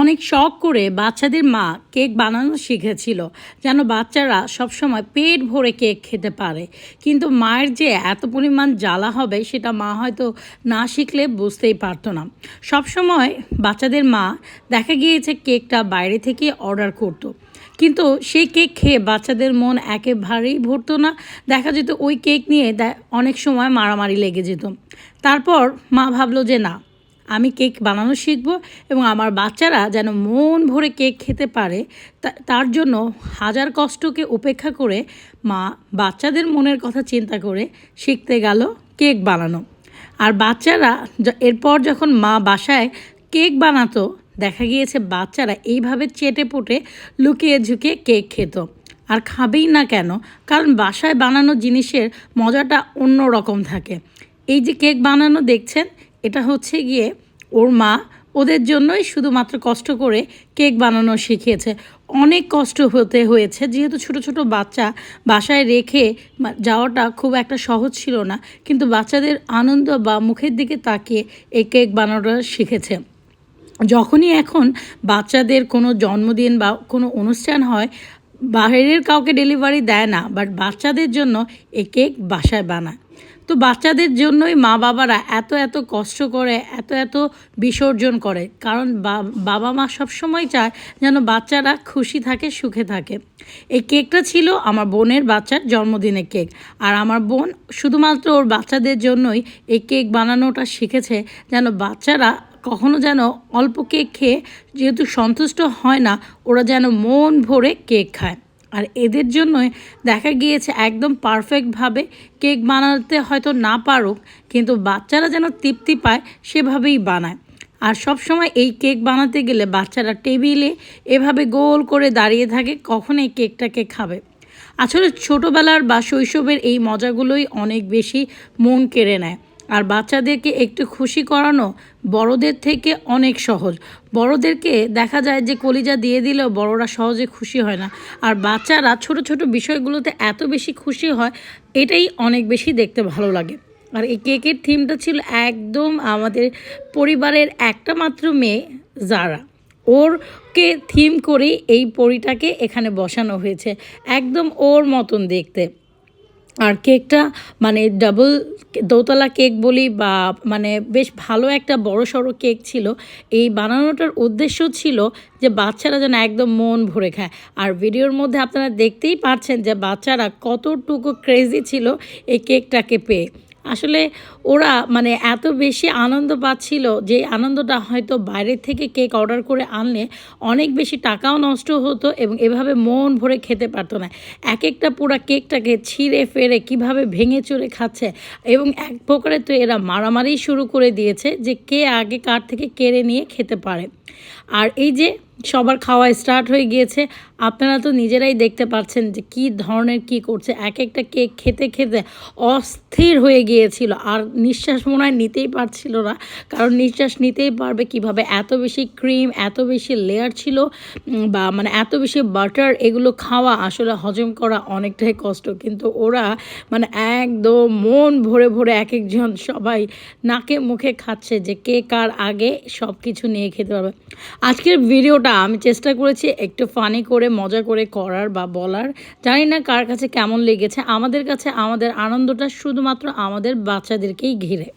অনেক শখ করে বাচ্চাদের মা কেক বানানো শিখেছিল, যেন বাচ্চারা সবসময় পেট ভরে কেক খেতে পারে। কিন্তু মায়ের যে এত পরিমাণ জ্বালা হবে, সেটা মা হয়তো না শিখলে বুঝতেই পারতো না। সবসময় বাচ্চাদের মা দেখা গিয়েছে কেকটা বাইরে থেকে অর্ডার করতো। কিন্তু সেই কেক খেয়ে বাচ্চাদের মন একেবারেই ভরতো না। দেখা যেত ওই কেক নিয়ে অনেক সময় মারামারি লেগে যেত। তারপর মা ভাবলো যে না আমি কেক বানানো শিখব এবং আমার বাচ্চারা যেন মন ভরে কেক খেতে পারে তার জন্য হাজার কষ্টকে উপেক্ষা করে মা বাচ্চাদের মনের কথা চিন্তা করে শিখতে গেল কেক বানানো। আর বাচ্চারা এরপর যখন মা বাসায় কেক বানাতো, দেখা গিয়েছে বাচ্চারা এইভাবে চেটে পুটে লুকিয়ে ঝুঁকে কেক খেত। আর খাবেই না কেন, কারণ বাসায় বানানো জিনিসের মজাটা অন্য রকম থাকে। এই যে কেক বানানো দেখছেন, এটা হচ্ছে গিয়ে ওর মা ওদের জন্যই শুধুমাত্র কষ্ট করে কেক বানানো শিখিয়েছে। অনেক কষ্ট হতে হয়েছে, যেহেতু ছোট ছোট বাচ্চা বাসায় রেখে যাওয়াটা খুব একটা সহজ ছিল না, কিন্তু বাচ্চাদের আনন্দ বা মুখের দিকে তাকিয়ে এই কেক বানানোটা শিখেছে। যখনই এখন বাচ্চাদের কোনো জন্মদিন বা কোনো অনুষ্ঠান হয়, বাইরের কাউকে ডেলিভারি দেয় না, বাট বাচ্চাদের জন্য এই কেক বাসায় বানায়। তো বাচ্চাদের জন্যই মা বাবারা এত এত কষ্ট করে, এত এত বিসর্জন করে। কারণ বাবা মা সবসময় চায় যেন বাচ্চারা খুশি থাকে, সুখে থাকে। এই কেকটা ছিল আমার বোনের বাচ্চার জন্মদিনের কেক। আর আমার বোন শুধুমাত্র ওর বাচ্চাদের জন্যই এই কেক বানানোটা শিখেছে যেন বাচ্চারা কখনো যেন অল্প কেক খেয়ে যেহেতু সন্তুষ্ট হয় না, ওরা যেন মন ভরে কেক খায়। আর এদের জন্যই দেখা গিয়েছে একদম পারফেক্টভাবে কেক বানাতে হয়তো না পারুক, কিন্তু বাচ্চারা যেন তৃপ্তি পায় সেভাবেই বানায়। আর সব সময় এই কেক বানাতে গেলে বাচ্চারা টেবিলে এভাবে গোল করে দাঁড়িয়ে থাকে, কখন এই কেকটাকে খাবে। আসলে ছোটোবেলার বা শৈশবের এই মজাগুলোই অনেক বেশি মন কেড়ে নেয়। আর বাচ্চাদেরকে একটু খুশি করানো বড়দের থেকে অনেক সহজ। বড়দেরকে দেখা যায় যে কলিজা দিয়ে দিলেও বড়রা সহজে খুশি হয় না। আর বাচ্চারা ছোট ছোট বিষয়গুলোতে এত বেশি খুশি হয়, এটাই অনেক বেশি দেখতে ভালো লাগে। আর এই কেকের থিমটা ছিল একদম আমাদের পরিবারের একটা মাত্র মেয়ে, জারা। ওরকে থিম করেই এই পরিটাকে এখানে বসানো হয়েছে, একদম ওর মতন দেখতে। আর কেকটা মানে ডাবল দোতলা কেক বলি বা মানে বেশ ভালো একটা বড় সড়ো কেক ছিল। এই বানানোটার উদ্দেশ্য ছিল যে বাচ্চারা যেন একদম মন ভরে খায়। আর ভিডিওর মধ্যে আপনারা দেখতেই পাচ্ছেন যে বাচ্চারা কতটুকু ক্রেজি ছিল এই কেকটাকে পেয়ে। আসলে ওরা মানে এত বেশি আনন্দ পাচ্ছিল যে আনন্দটা হয়তো বাইরের থেকে কেক অর্ডার করে আনলে অনেক বেশি টাকাও নষ্ট হতো এবং এভাবে মন ভরে খেতে পারতো না। এক একটা পুরা কেকটাকে ছিঁড়ে ফেরে কীভাবে ভেঙে চড়ে খাচ্ছে এবং এক প্রকারে তো এরা মারামারি শুরু করে দিয়েছে যে কে আগে কার থেকে কেড়ে নিয়ে খেতে পারে। আর এই যে সবার খাওয়া স্টার্ট হয়ে গিয়েছে। আপনারা তো নিজেরাই দেখতে পাচ্ছেন যে কি ধরনের কি করছে। এক একটা কেক খেতে খেতে অস্থির হয়ে গিয়েছিল। আর নিঃশ্বাস মনে হয় নিতেই পারছিল না। কারণ নিঃশ্বাস নিতেই পারবে কীভাবে? এত বেশি ক্রিম এত বেশি লেয়ার ছিল বা মানে এত বেশি বাটার এগুলো খাওয়া আসলে হজম করা অনেকটাই কষ্ট। কিন্তু ওরা মানে একদম মন ভরে ভরে এক একজন সবাই নাকে মুখে খাচ্ছে যে কে কার আগে সব কিছু নিয়ে খেতে পারবে। আজকের ভিডিওটা আমি চেষ্টা করেছি একটু ফানি করে, মজা করে করার বা বলার। জানি না কার কাছে কেমন লেগেছে। আমাদের কাছে আমাদের আনন্দটা শুধুমাত্র আমাদের বাচ্চাদেরকেই ঘিরে।